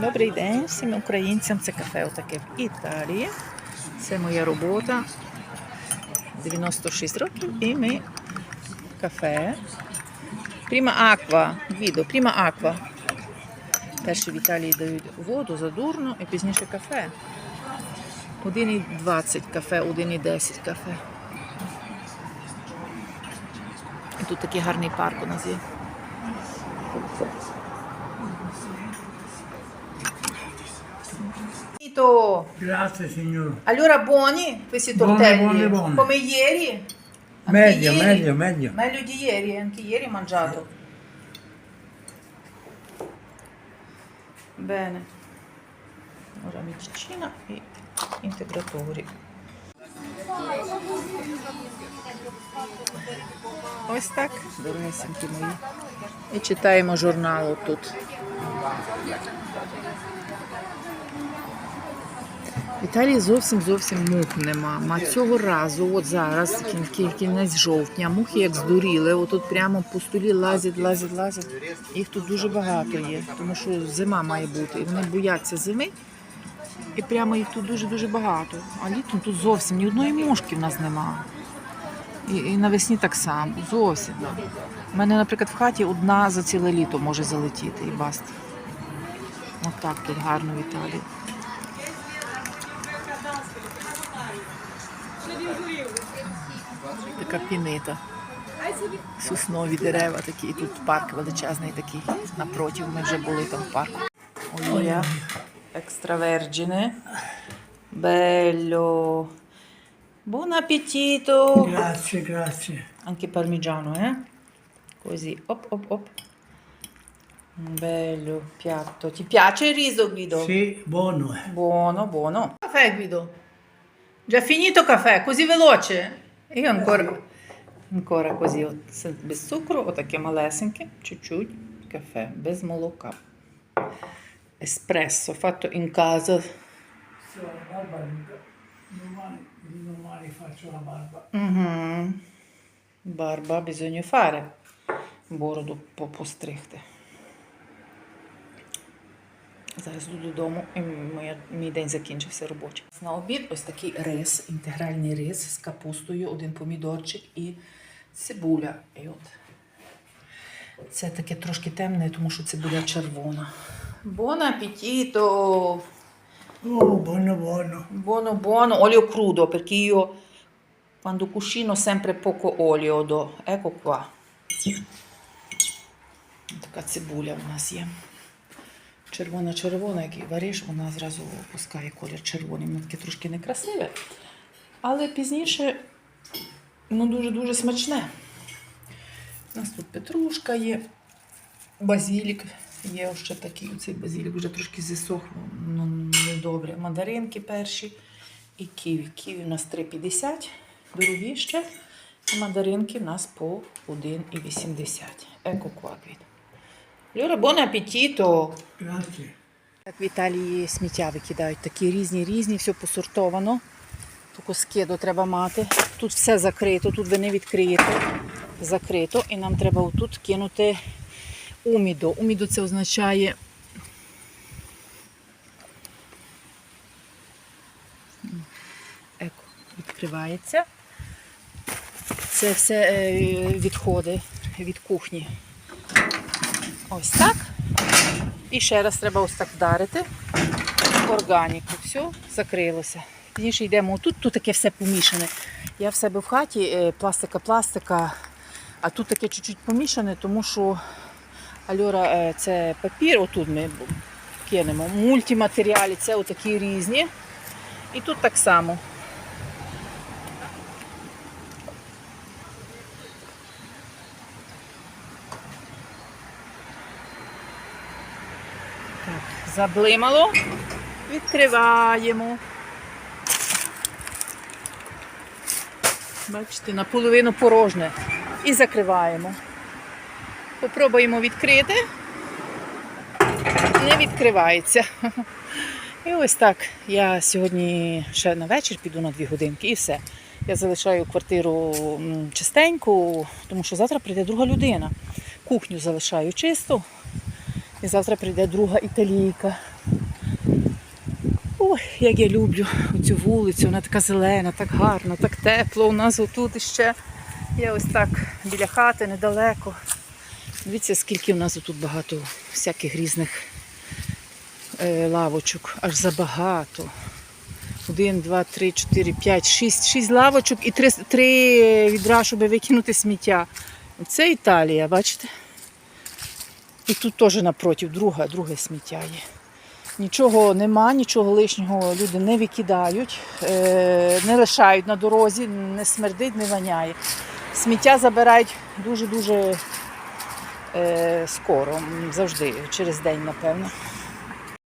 Добрий день всім українцям. Це кафе отаке в Італії. Це моя робота. 96 років і ми кафе. Пріма Аква. Відео, Пріма Аква. Перші в Італії дають воду задурно і пізніше кафе. 1,20 кафе, 1,10 кафе. І тут такий гарний парк у нас є. Ito. Grazie signor. Allora buoni questi Buoni, tortelli? buoni, buoni. Come ieri? Anche Meglio, ieri? meglio, meglio. Meglio di ieri, anche ieri ho mangiato. Bene. Ora medicina e integratori. Ось так, дорогесенькі мої. І читаємо журнал тут. В Італії зовсім зовсім мух нема. Ма цього разу, от зараз, кін- кін- кінець жовтня, мухи як здуріли, отут прямо по столі лазять, лазять, лазять. Їх тут дуже багато є, тому що зима має бути. І вони бояться зими. І прямо їх тут дуже-дуже багато. А літом тут зовсім ні одної мушки в нас немає. І, і навесні так само, зовсім. У мене, наприклад, в хаті одна за ціле літо може залетіти і баст. От так тут гарно в Італії. Така пінита. Соснові дерева такі, і тут парк величезний такий. Напротив ми вже були там в парку. Олія екстравержіне. Bello. Buon appetito. Grazie, grazie. Anche parmigiano, eh? Così, op, op, op. Un bello piatto. Ti piace il riso, Guido? Sì, buono. eh. Buono, buono. Caffè, Guido. Già finito caffè, così veloce? Io ancora, ancora così, от, без цукру, отаке малесеньке, чуть-чуть, caffè, без молока. Espresso, fatto in casa. La barba domani, domani faccio la barba. Угу. Барба, bisogna fare. Бороду по- постригти. Зараз йду додому і моя, мій день закінчився робочий. На обід ось такий рис, інтегральний рис з капустою, один помідорчик і цибуля. І от. Це таке трошки темне, тому що цибуля червона. Buono, buono. Buono, buono, olio crudo perché io quando cucino sempre poco olio do. Ecco qua. Така цибуля в нас є. Червона-червона, як вариш, вона зразу опускає колір червоний. Воно таке трошки некрасиве. Але пізніше ну, дуже-дуже смачне. У нас тут петрушка є, базілік є ще такий. Цей базілік вже трошки зісох, ну недобре. Мандаринки перші і ківі. Ківі у нас 3,50, дорогі ще. Мандаринки у нас по 1,80. Еко кваквіт. Люра, бон апетіто! Так в Італії сміття викидають такі різні, різні, все посортовано. Таку скиду треба мати. Тут все закрито, тут ви не відкриєте. Закрито. І нам треба отут кинути умідо. Умідо це означає. Еко, відкривається. Це все е, відходи від кухні. Ось так. І ще раз треба ось так вдарити. Органіку. Все, закрилося. Пізніше йдемо тут, тут таке все помішане. Я в себе в хаті е, пластика, пластика, а тут таке чуть-чуть помішане, тому що Альора е, це папір, отут ми кинемо. Мультиматеріалі це отакі різні. І тут так само. Так, заблимало. Відкриваємо. Бачите, наполовину порожне. І закриваємо. Попробуємо відкрити. Не відкривається. І ось так. Я сьогодні ще на вечір піду на дві годинки і все. Я залишаю квартиру чистеньку, тому що завтра прийде друга людина. Кухню залишаю чисту. І завтра прийде друга італійка. Ой, як я люблю цю вулицю, вона така зелена, так гарно, так тепло. У нас отут ще є ось так біля хати недалеко. Дивіться, скільки у нас тут багато всяких різних е, лавочок, аж забагато. Один, два, три, чотири, п'ять, шість, шість лавочок і три, три відра, щоб викинути сміття. Це Італія, бачите? І тут теж напротив друга, друге сміття є. Нічого нема, нічого лишнього люди не викидають, е, не лишають на дорозі, не смердить, не воняє. Сміття забирають дуже-дуже е, скоро, завжди, через день, напевно.